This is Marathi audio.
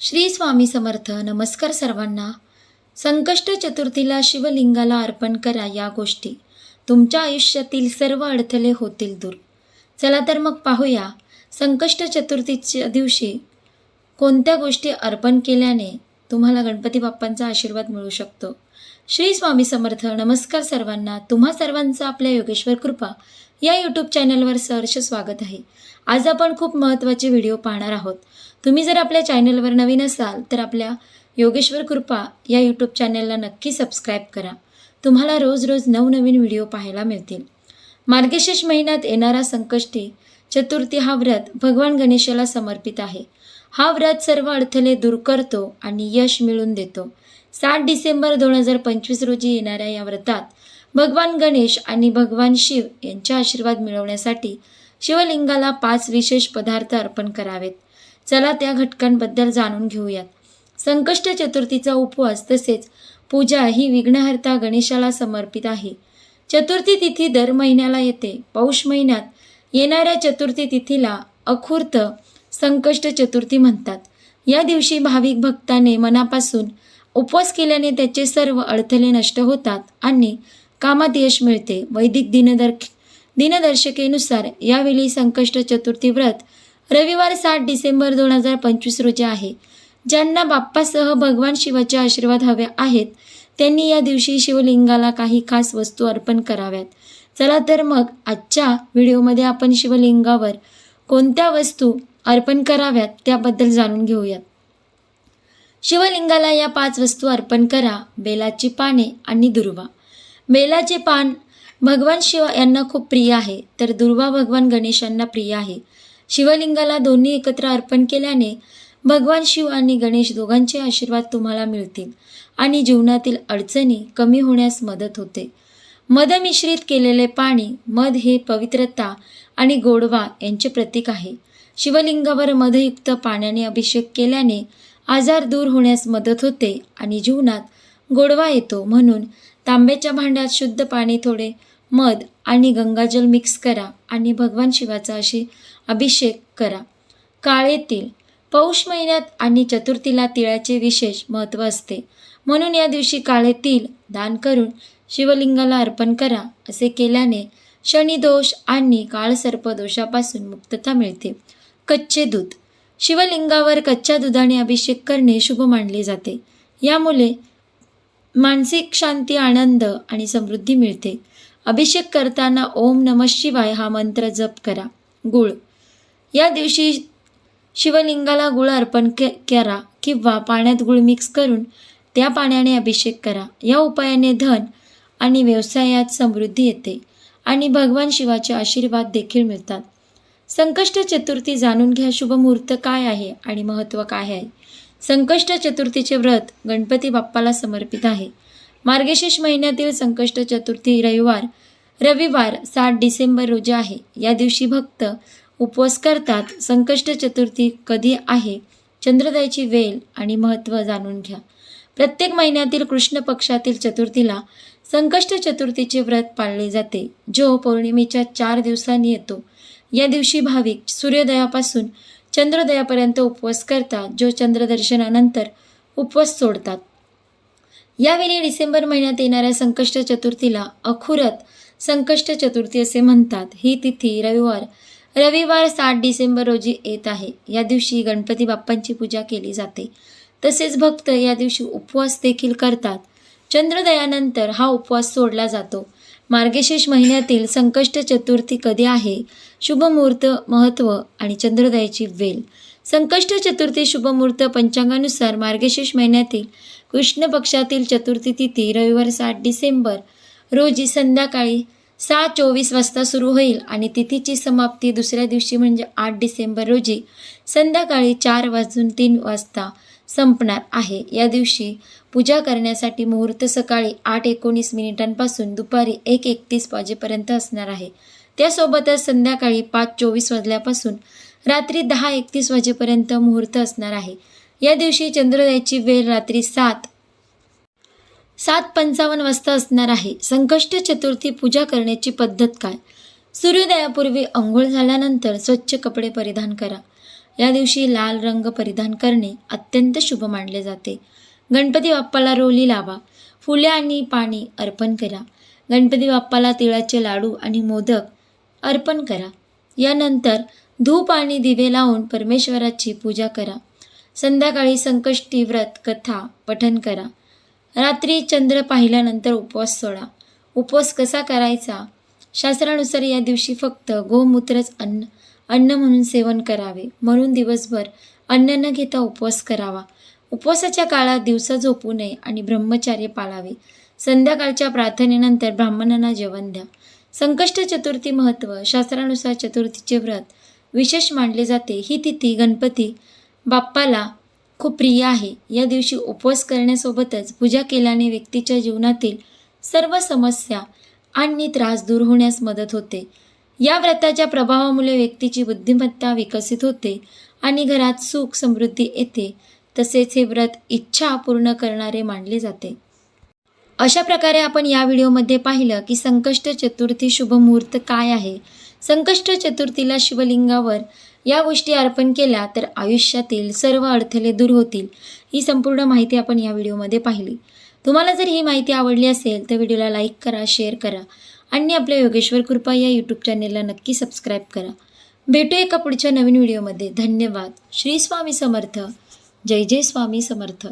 श्री स्वामी समर्थ नमस्कार सर्वांना. संकष्ट चतुर्थीला शिवलिंगाला अर्पण करा या गोष्टी. तुमच्या आयुष्यातील सर्व अडथळे होतील दूर. चला तर मग पाहूया संकष्ट चतुर्थीच्या दिवशी कोणत्या गोष्टी अर्पण केल्याने तुम्हाला गणपती बाप्पांचा आशीर्वाद मिळू शकतो. श्री स्वामी समर्थ नमस्कार सर्वांना. तुम्हा सर्वांचा आपल्या योगेश्वर कृपा. या यूट्यूब चॅनलवर सहर्ष स्वागत आहे. आज आपण खूप महत्त्वाचे व्हिडिओ पाहणार आहोत. तुम्ही जर आपल्या चॅनलवर नवीन असाल तर आपल्या योगेश्वर कृपा या यूट्यूब चॅनलला नक्की सबस्क्राईब करा. तुम्हाला रोज रोज नवनवीन व्हिडिओ पाहायला मिळतील. मार्गशीर्ष महिन्यात येणारा संकष्टी चतुर्थी हा व्रत भगवान गणेशाला समर्पित आहे. हा व्रत सर्व अडथळे दूर करतो आणि यश मिळवून देतो. सात डिसेंबर दोन हजार पंचवीस रोजी येणाऱ्या या व्रतात भगवान गणेश आणि भगवान शिव यांचे आशीर्वाद मिळवण्यासाठी शिवलिंगाला पाच विशेष पदार्थ अर्पण करावेत. चला त्या घटकांबद्दल जाणून घेऊयात. संकष्ट चतुर्थीचा उपवास तसेच पूजा ही विघ्नहर्ता गणेशाला समर्पित आहे. चतुर्थी तिथी दर महिन्याला येते. पौष महिन्यात येणाऱ्या चतुर्थी तिथीला अखूर्त संकष्ट चतुर्थी म्हणतात. या दिवशी भाविक भक्ताने मनापासून उपवास केल्याने त्याचे सर्व अडथळे नष्ट होतात आणि कामात यश मिळते. वैदिक दिनदर दिनदर्शिकेनुसार यावेळी संकष्ट चतुर्थी व्रत रविवार सात डिसेंबर दोन हजार पंचवीस रोजी आहे. ज्यांना बाप्पासह भगवान शिवाचे आशीर्वाद हवे आहेत त्यांनी या दिवशी शिवलिंगाला काही खास वस्तू अर्पण कराव्यात. चला तर मग आजच्या व्हिडिओमध्ये आपण शिवलिंगावर कोणत्या वस्तू अर्पण कराव्यात त्याबद्दल जाणून घेऊयात. शिवलिंगाला या पाच वस्तू अर्पण करा. बेलाची पाने आणि दुर्वा. बेलाचे पान भगवान शिव यांना खूप प्रिय आहे तर दुर्वा भगवान गणेशांना प्रिय आहे. शिवलिंगाला दोन्ही एकत्र अर्पण केल्याने भगवान शिव आणि गणेश दोघांचे आशीर्वाद तुम्हाला मिळतील आणि जीवनातील अडचणी कमी होण्यास मदत होते. मध मिश्रित केलेले पाणी मध हे पवित्रता आणि गोडवा यांचे प्रतीक आहे. शिवलिंगावर मधयुक्त पाण्याने अभिषेक केल्याने आजार दूर होण्यास मदत होते आणि जीवनात गोडवा येतो म्हणून तांब्याच्या भांड्यात शुद्ध पाणी थोडे मध आणि गंगाजल मिक्स करा आणि भगवान शिवाचा अशी अभिषेक करा. काळेतील पौष महिन्यात आणि चतुर्थीला तिळाचे विशेष महत्त्व असते. म्हणून या दिवशी काळे तीळ दान करून शिवलिंगाला अर्पण करा असे केल्याने शनिदोष आणि काळसर्प दोषापासून मुक्तता मिळते. कच्चे दूध. शिवलिंगावर कच्च्या दुधाने अभिषेक करणे शुभ मानले जाते. यामुळे मानसिक शांती आनंद आणि समृद्धी मिळते. अभिषेक करताना ओम नम शिवाय हा मंत्र जप करा. गुळ. या दिवशी शिवलिंगाला गुळ अर्पण के करा किंवा पाण्यात गुळ मिक्स करून त्या पाण्याने अभिषेक करा. या उपायाने धन आणि व्यवसायात समृद्धी येते आणि भगवान शिवाचे आशीर्वाद देखील मिळतात. संकष्ट चतुर्थी जाणून घ्या. शुभ मुहूर्त काय आहे आणि महत्त्व काय आहे? संकष्ट चतुर्थीचे व्रत गणपती बाप्पाला समर्पित आहे. मार्गशीर्ष महिन्यातील संकष्ट चतुर्थी रविवार रविवार सात डिसेंबर रोजी आहे. या दिवशी भक्त उपवास करतात. संकष्ट चतुर्थी कधी आहे चंद्रोदयाची वेल आणि महत्त्व जाणून घ्या. प्रत्येक महिन्यातील कृष्ण पक्षातील चतुर्थीला संकष्ट चतुर्थीचे व्रत पाळले जाते. जो पौर्णिमेच्या चार दिवसांनी येतो. या दिवशी भाविक सूर्योदयापासून चंद्रोदयापर्यंत उपवास करतात जो चंद्रदर्शनानंतर उपवास सोडतात. यावेळी डिसेंबर महिन्यात येणाऱ्या संकष्ट चतुर्थीला अखुरत संकष्ट चतुर्थी असे म्हणतात. ही तिथी रविवार रविवार सात डिसेंबर रोजी येत आहे. या दिवशी गणपती बाप्पांची पूजा केली जाते. तसेच भक्त या दिवशी उपवास देखील करतात. चंद्रोदयानंतर हा उपवास सोडला जातो. मार्गशीर्ष महिन्यातील संकष्ट चतुर्थी कधी आहे? शुभमुहूर्त महत्त्व आणि चंद्रोदयाची वेल. संकष्ट चतुर्थी शुभमुहूर्त पंचांगानुसार मार्गशीर्ष महिन्यातील कृष्ण पक्षातील चतुर्थी तिथी रविवार सात डिसेंबर रोजी संध्याकाळी सहा चोवीस वाजता सुरू होईल आणि तिथीची समाप्ती दुसऱ्या दिवशी म्हणजे आठ डिसेंबर रोजी संध्याकाळी चार वाजून तीन वाजता संपणार आहे. या दिवशी पूजा करण्यासाठी मुहूर्त सकाळी आठ एकोणीस मिनिटांपासून दुपारी एक एकतीस वाजेपर्यंत असणार आहे. त्यासोबतच संध्याकाळी पाच चोवीस वाजल्यापासून रात्री दहा एकतीस वाजेपर्यंत मुहूर्त असणार आहे. या दिवशी चंद्रोदयाची वेळ रात्री सात सात पंचावन्न वाजता असणार आहे. संकष्ट चतुर्थी पूजा करण्याची पद्धत काय? सूर्योदयापूर्वी अंघोळ झाल्यानंतर स्वच्छ कपडे परिधान करा. या दिवशी लाल रंग परिधान करणे अत्यंत शुभ मानले जाते. गणपती बाप्पाला रोली लावा. फुले आणि पाणी अर्पण करा. गणपती बाप्पाला तिळाचे लाडू आणि मोदक अर्पण करा. यानंतर धूप आणि दिवे लावून परमेश्वराची पूजा करा. संध्याकाळी संकष्टी व्रत कथा पठन करा. रात्री चंद्र पाहिल्यानंतर उपवास सोडा. उपवास कसा करायचा? शास्त्रानुसार या दिवशी फक्त गोमूत्रच अन्न अन्न म्हणून सेवन करावे. म्हणून दिवसभर अन्न न घेता उपवास करावा. उपवासाच्या काळात दिवसा झोपू नये आणि ब्रह्मचार्य पाळावे. संध्याकाळच्या प्रार्थनेनंतर ब्राह्मणांना जेवण द्या. संकष्ट चतुर्थी महत्त्व शास्त्रानुसार चतुर्थीचे व्रत विशेष मानले जाते. ही तिथी गणपती बाप्पाला खूप प्रिय आहे. या दिवशी उपवास करण्यासोबतच पूजा केल्याने व्यक्तीच्या जीवनातील सर्व समस्या आणि त्रास दूर होण्यास मदत होते. या व्रताच्या प्रभावामुळे व्यक्तीची बुद्धिमत्ता विकसित होते आणि घरात सुख समृद्धी येते. तसेच हे व्रत इच्छा पूर्ण करणारे मानले जाते. अशा प्रकारे आपण या व्हिडिओमध्ये पाहिलं की संकष्ट चतुर्थी शुभ मुहूर्त काय आहे. संकष्ट चतुर्थीला शिवलिंगावर या गोष्टी अर्पण केल्या तर आयुष्यातील सर्व अडथळे दूर होतील. ही संपूर्ण माहिती आपण या व्हिडिओमध्ये पाहिली. तुम्हाला जर ही माहिती आवडली असेल तर व्हिडिओला लाईक करा शेअर करा आणि आपल्या योगेश्वर कृपा या यूट्यूब चॅनेलला नक्की सबस्क्राईब करा. भेटू एका पुढच्या नवीन व्हिडिओमध्ये. धन्यवाद. श्री स्वामी समर्थ. जय जय स्वामी समर्थ.